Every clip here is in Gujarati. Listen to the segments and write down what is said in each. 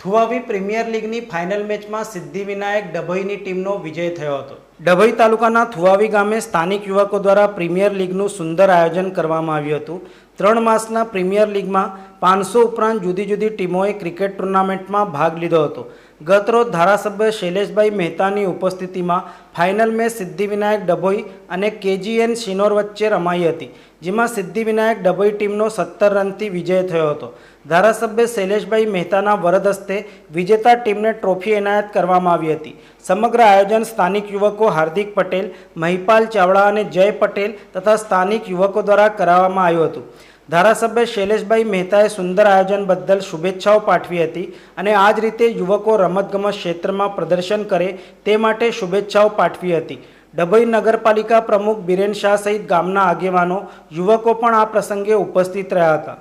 થુવાવી પ્રીમિયર લીગની ફાઇનલ મેચમાં સિદ્ધિવિનાયક ડભોઈની ટીમનો વિજય થયો હતો. ડભોઈ તાલુકાના થુવાવી ગામે સ્થાનિક યુવકો દ્વારા પ્રીમિયર લીગનું સુંદર આયોજન કરવામાં આવ્યું હતું. ત્રણ માસના પ્રીમિયર લીગમાં પાંચસો ઉપરાંત જુદી જુદી ટીમોએ ક્રિકેટ ટુર્નામેન્ટમાં ભાગ લીધો હતો. ગતરોજ ધારાસભ્ય શૈલેષભાઈ મહેતાની ઉપસ્થિતિમાં ફાઇનલ મેચ સિદ્ધિવિનાયક ડભોઈ અને કેજીએન શિનોર વચ્ચે રમાઈ હતી, જેમાં સિદ્ધિવિનાયક ડભોઈ ટીમનો સત્તર રનથી વિજય થયો હતો. ધારાસભ્ય શૈલેષભાઈ મહેતાના વરદ હસ્તે વિજેતા ટીમને ટ્રોફી એનાયત કરવામાં આવી હતી. સમગ્ર આયોજન સ્થાનિક યુવકો હાર્દિક પટેલ, મહિપાલ ચાવડા અને જય પટેલ તથા સ્થાનિક યુવકો દ્વારા કરાવવામાં આવ્યું હતું. ધારાસભ્ય શૈલેષભાઈ મહેતાએ સુંદર આયોજન બદલ શુભેચ્છાઓ પાઠવી હતી અને આ જ રીતે યુવકો રમતગમત ક્ષેત્રમાં પ્રદર્શન કરે તે માટે શુભેચ્છાઓ પાઠવી હતી. ડભોઈ નગરપાલિકા પ્રમુખ બિરેન શાહ સહિત ગામના આગેવાનો, યુવકો પણ આ પ્રસંગે ઉપસ્થિત રહ્યા હતા.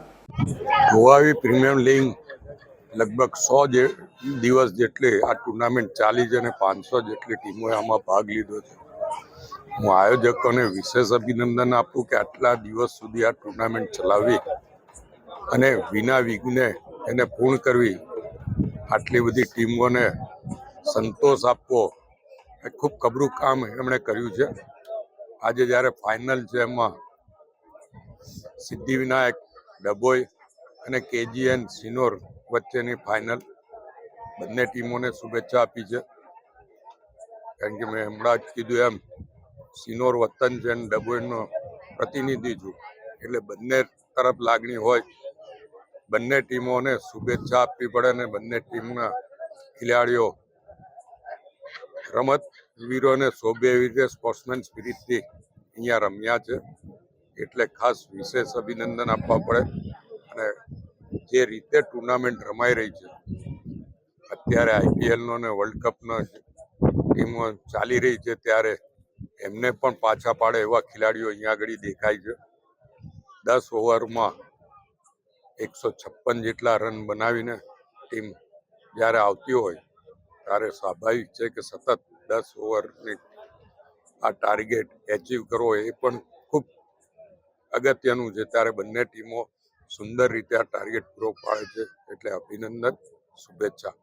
ગોવાવી પ્રીમિયમ લીગ લગભગ સો જે દિવસ જેટલી આ ટુર્નામેન્ટ ચાલી છે અને પાંચસો જેટલી ટીમોએ આમાં ભાગ લીધો છે. હું આયોજકોને વિશેષ અભિનંદન આપું કે આટલા દિવસ સુધી આ ટુર્નામેન્ટ ચલાવી અને વિના વિઘ્ને એને પૂર્ણ કરવી. આટલી બધી ટીમોને સંતોષ આપવો એ ખૂબ કબરું કામ એમણે કર્યું છે. આજે જ્યારે ફાઇનલ છે એમાં સિદ્ધિવિનાયક, ડભોઈ અને કેજીએન, સિનોર વચ્ચેની ફાઇનલ બંને ટીમોને શુભેચ્છા આપી છે. કારણ કે મેં હમણાં જ કીધું એમ સિનોર વતન છે અને ડભોઈનો પ્રતિનિધિ છું. એટલે બંને તરફ લાગણી હોય. બંને ટીમોને શુભેચ્છા આપવી પડે અને બંને ટીમના ખેલાડીઓ રમત વીરોને શોભે એવી રીતે સ્પોર્ટ્સમેન સ્પિરિટથી અહીંયા રમ્યા છે. એટલે ખાસ વિશેષ અભિનંદન આપવા પડે. અને જે રીતે ટુર્નામેન્ટ રમાઈ રહી છે. અત્યારે આઈપીએલનો ને વર્લ્ડ કપનો ટીમો ચાલી રહી છે. ત્યારે એમને પણ પાછા પાડે એવા ખેલાડીઓ અહીંયા આગળ દેખાય છે. દસ ઓવરમાં એકસો છપ્પન જેટલા રન બનાવીને ટીમ જ્યારે આવતી હોય, ત્યારે સ્વાભાવિક છે કે સતત દસ ઓવરની આ ટાર્ગેટ એચીવ કરવો એ પણ ખૂબ અગત્યનું છે. ત્યારે બંને ટીમો સુંદર રીતે આ ટાર્ગેટ પૂરો પાડે છે. એટલે અભિનંદન, શુભેચ્છા.